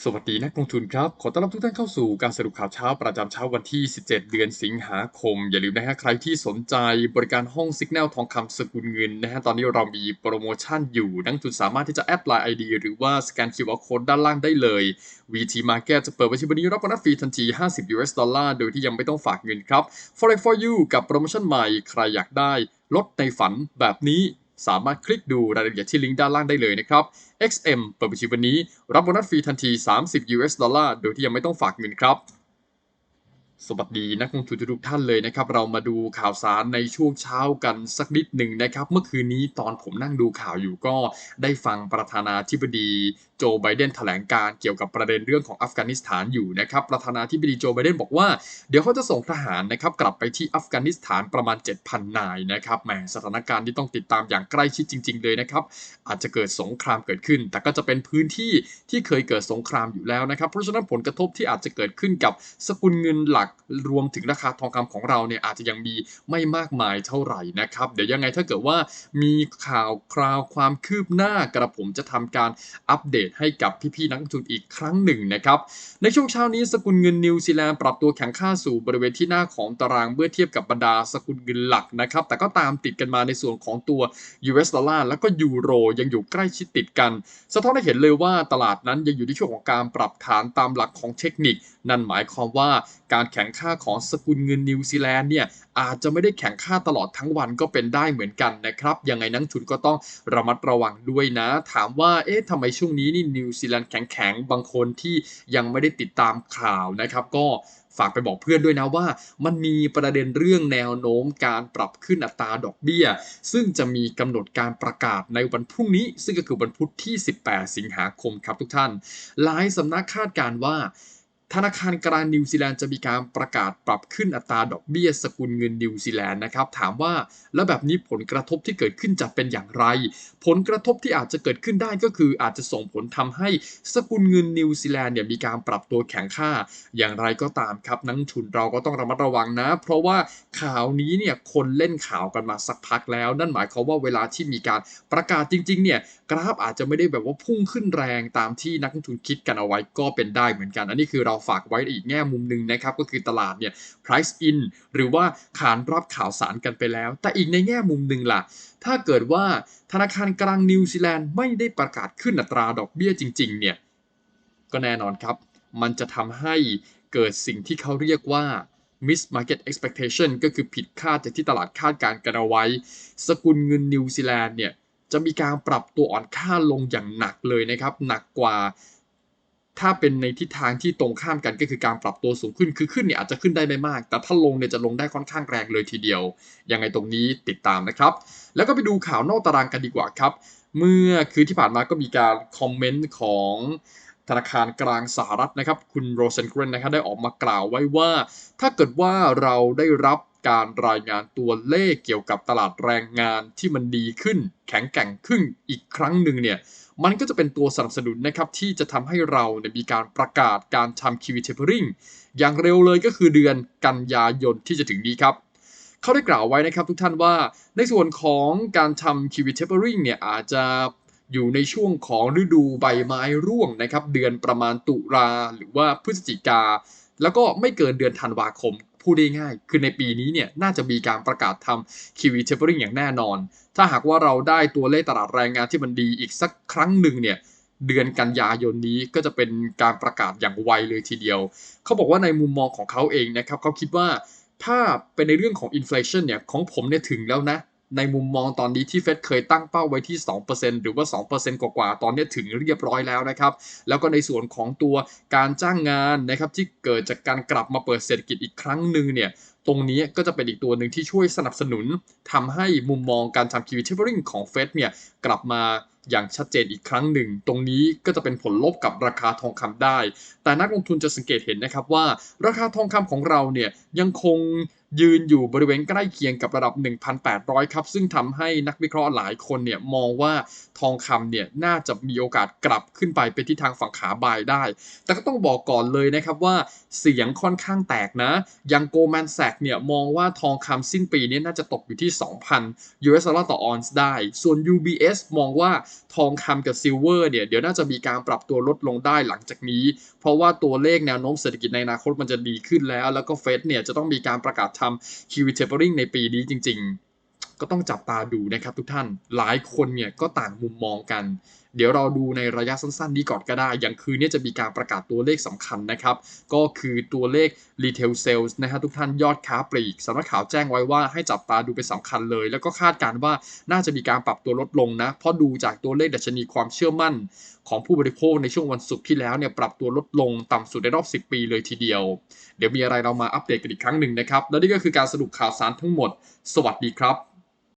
สวัสดีนักลงทุนครับ ขอต้อนรับทุกท่านเข้าสู่การสรุปข่าวเช้าประจำเช้าวันที่ 17 เดือนสิงหาคม อย่าลืมนะฮะใครที่สนใจบริการห้องสิกแนลทองคำสกุลเงินนะฮะตอนนี้เรามีโปรโมชั่นอยู่ นักลงทุนสามารถที่จะแอดไลน์ ID หรือว่าสแกน QR Code ด้านล่างได้เลย VT Market จะเปิดบัญชีวันนี้รับโบนัสฟรีทันที 50 US ดอลลาร์โดยที่ยังไม่ต้องฝากเงินครับ Forex for you กับโปรโมชั่นใหม่ใครอยากได้ลดในฝันแบบนี้ สามารถคลิกดูรายละเอียดที่ลิงก์ด้านล่างได้เลยนะครับ XM เปิดบัญชีวันนี้ รับโบนัสฟรีทันที 30 US ดอลลาร์ โดยที่ยังไม่ต้องฝากเงินครับ สวัสดีนักลงทุนทุกท่านเลยนะครับ เรามาดูข่าวสารในช่วงเช้ากันสักนิดหนึ่งนะครับ เมื่อคืนนี้ตอนผมนั่งดูข่าวอยู่ก็ได้ฟังประธานาธิบดีโจไบเดนแถลงการเกี่ยวกับประเด็นเรื่องของอัฟกานิสถานอยู่นะครับ ประธานาธิบดีโจไบเดนบอกว่าเดี๋ยวเขาจะส่งทหารนะครับกลับไปที่อัฟกานิสถานประมาณ 7,000 นายนะครับแหมสถานการณ์ที่ต้องติดตามอย่างใกล้ชิดจริง ๆ เลยนะครับอาจจะเกิดสงครามเกิดขึ้น แต่ก็จะเป็นพื้นที่ที่เคยเกิดสงครามอยู่แล้วนะครับเพราะฉะนั้นผลกระทบที่อาจจะเกิดขึ้นกับสกุลเงินหลักรวมถึงราคาทองคำของเราเนี่ยอาจจะยังมีไม่มากมายเท่าไหร่นะครับ เดี๋ยวยังไงถ้าเกิดว่ามีข่าวคราวความคืบหน้ากระผมจะทำการอัปเดตให้กับพี่ๆนักลงทุนอีกครั้งหนึ่งนะครับ ในช่วงเช้านี้สกุลเงินนิวซีแลนด์ปรับตัวแข็งค่าสู่บริเวณที่หน้าของตารางเมื่อเทียบกับบรรดาสกุลเงินหลักนะครับ แต่ก็ตามติดกันมาในส่วนของตัว US ดอลลาร์แล้วก็ยูโรยังอยู่ใกล้ชิดติดกัน สะท้อนให้เห็นเลยว่าตลาดนั้นยังอยู่ในช่วงของการปรับฐานตามหลักของเทคนิค นั่นหมายความว่าการแข่งค่าของสกุลเงินนิวซีแลนด์เนี่ยอาจจะไม่ได้แข่งค่าตลอดทั้งวันก็เป็นได้เหมือนกันนะครับ ยังไงนักทุนก็ต้องระมัดระวังด้วยนะ ถามว่าเอ๊ะทำไมช่วงนี้นี่นิวซีแลนด์แข็งๆ บางคนที่ยังไม่ได้ติดตามข่าวนะครับก็ฝากไปบอกเพื่อนด้วยนะว่า มันมีประเด็นเรื่องแนวโน้มการปรับขึ้นอัตราดอกเบี้ย ซึ่งจะมีกำหนดการประกาศในวันพรุ่งนี้ ซึ่งก็คือวันพุธที่ 18 สิงหาคมครับทุกท่าน หลายสำนักคาดการณ์ว่า ธนาคารกลางนิวซีแลนด์จะมีการประกาศปรับขึ้นอัตราดอกเบี้ยสกุลเงินนิวซีแลนด์นะครับ ถามว่าแล้วแบบนี้ผลกระทบที่เกิดขึ้นจะเป็นอย่างไร ผลกระทบที่อาจจะเกิดขึ้นได้ก็คืออาจจะส่งผลทำให้สกุลเงินนิวซีแลนด์เนี่ยมีการปรับตัวแข็งค่า อย่างไรก็ตามครับนักทุนเราก็ต้องระมัดระวังนะ เพราะว่าข่าวนี้เนี่ยคนเล่นข่าวกันมาสักพักแล้ว นั่นหมายความว่าเวลาที่มีการประกาศจริงๆเนี่ยกราฟอาจจะไม่ได้แบบว่าพุ่งขึ้นแรงตามที่นักทุนคิดกันเอาไว้ก็เป็นได้เหมือนกัน อันนี้คือเราฝากไว้อีกแง่มุมหนึ่งนะครับก็คือตลาดเนี่ย price in หรือว่าขานรับข่าวสารกันไปแล้ว แต่อีกในแง่มุมหนึ่งล่ะ ถ้าเกิดว่าธนาคารกลางนิวซีแลนด์ไม่ได้ประกาศขึ้นอัตราดอกเบี้ยจริง ๆ เนี่ย ก็แน่นอนครับ มันจะทำให้เกิดสิ่งที่เขาเรียกว่า miss market expectation ก็คือผิดคาดจากที่ตลาดคาดการณ์กันเอาไว้ สกุลเงินนิวซีแลนด์เนี่ยจะมีการปรับตัวอ่อนค่าลงอย่างหนักเลยนะครับ หนักกว่า ถ้าเป็นในทิศทางที่ตรงข้ามกันก็คือการปรับตัวสูงขึ้นคือขึ้นเนี่ยอาจจะขึ้นได้ไม่มาก แต่ถ้าลงเนี่ยจะลงได้ค่อนข้างแรงเลยทีเดียว ยังไงตรงนี้ติดตามนะครับ แล้วก็ไปดูข่าวนอกตารางกันดีกว่าครับ เมื่อคืนที่ผ่านมาก็มีการคอมเมนต์ของธนาคารกลางสหรัฐนะครับ คุณโรเซนเกรนนะครับได้ออกมากล่าวไว้ว่า ถ้าเกิดว่าเราได้รับการรายงานตัวเลขเกี่ยวกับตลาดแรงงานที่มันดีขึ้น แข็งแกร่งขึ้นอีกครั้งหนึ่งเนี่ย มันก็จะเป็นตัวสนับสนุนนะครับที่จะทำให้เราเนี่ยมีการประกาศการทำ QE tapering อย่างเร็วเลยก็คือเดือนกันยายนที่จะถึงนี้ครับเขาได้กล่าวไว้นะครับทุกท่านว่าในส่วนของการทำ QE tapering เนี่ยอาจจะอยู่ในช่วงของฤดูใบไม้ร่วงนะครับ เดือนประมาณตุลาหรือว่าพฤศจิกา แล้วก็ไม่เกินเดือนธันวาคม พูดได้ง่าย คือในปีนี้เนี่ยน่าจะมีการประกาศทำ QE tapering อย่างแน่นอน ถ้าหากว่าเราได้ตัวเลขตลาดแรงงานที่มันดีอีกสักครั้งหนึ่งเนี่ยเดือนกันยายนนี้ก็จะเป็นการประกาศอย่างไวเลยทีเดียว เขาบอกว่าในมุมมองของเขาเองนะครับเขาคิดว่าถ้าเป็นในเรื่องของอินฟลชันเนี่ยของผมเนี่ยถึงแล้วนะ ในมุมมองตอนนี้ที่เฟดเคยตั้งเป้าไว้ที่ 2%หรือว่า 2%กว่าๆ ตอนนี้ถึงเรียบร้อยแล้วนะครับ แล้วก็ในส่วนของตัวการจ้างงานนะครับที่เกิดจากการกลับมาเปิดเศรษฐกิจอีกครั้งหนึ่งเนี่ยตรงนี้ก็จะเป็นอีกตัวหนึ่งที่ช่วยสนับสนุนทำให้มุมมองการทำ QE tapering ของเฟดเนี่ยกลับมาอย่างชัดเจนอีกครั้งหนึ่ง ตรงนี้ก็จะเป็นผลลบกับราคาทองคำได้ แต่นักลงทุนจะสังเกตเห็นนะครับว่า ราคาทองคำของเราเนี่ยยังคงยืนอยู่บริเวณใกล้เคียงกับระดับ 1,800 ครับ ซึ่งทำให้นักวิเคราะห์หลายคนเนี่ยมองว่าทองคำเนี่ยน่าจะมีโอกาสกลับขึ้นไปเป็นทิศทางฝั่งขาบายได้ แต่ก็ต้องบอกก่อนเลยนะครับว่าเสียงค่อนข้างแตกนะ ยังโกลแมนแซกเนี่ยมองว่าทองคำสิ้นปีนี้น่าจะตกอยู่ที่ 2,000 US ดอลลาร์ต่อออนซ์ได้ ส่วน UBS มองว่าทองคำกับซิลเวอร์เนี่ยเดี๋ยวน่าจะมีการปรับตัวลดลงได้หลังจากนี้ เพราะว่าตัวเลขแนวโน้มเศรษฐกิจในอนาคตมันจะดีขึ้นแล้ว แล้วก็เฟดเนี่ยจะต้องมีการประกาศทำ QE tapering ในปีนี้จริง ๆ ก็ต้องจับตาดูนะครับทุกท่านหลายคนเนี่ยก็ต่างมุมมองกัน เดี๋ยวเราดูในระยะสั้นๆนี้ก่อนก็ได้ อย่างคืนนี้จะมีการประกาศตัวเลขสำคัญนะครับ ก็คือตัวเลข retail sales นะฮะทุกท่านยอดค้าปลีกสำนักข่าวแจ้งไว้ว่าให้จับตาดูเป็นสำคัญเลย แล้วก็คาดการณ์ว่าน่าจะมีการปรับตัวลดลงนะ เพราะดูจากตัวเลขดัชนีความเชื่อมั่น ของผู้บริโภคในช่วงวันศุกร์ที่แล้วเนี่ยปรับตัวลดลงต่ำสุดในรอบ 10 ปีเลยทีเดียว เดี๋ยวมีอะไรเรามาอัปเดตกันอีกครั้งหนึ่งนะครับ แล้วนี่ก็คือการสรุปข่าวสารทั้งหมด สวัสดีครับ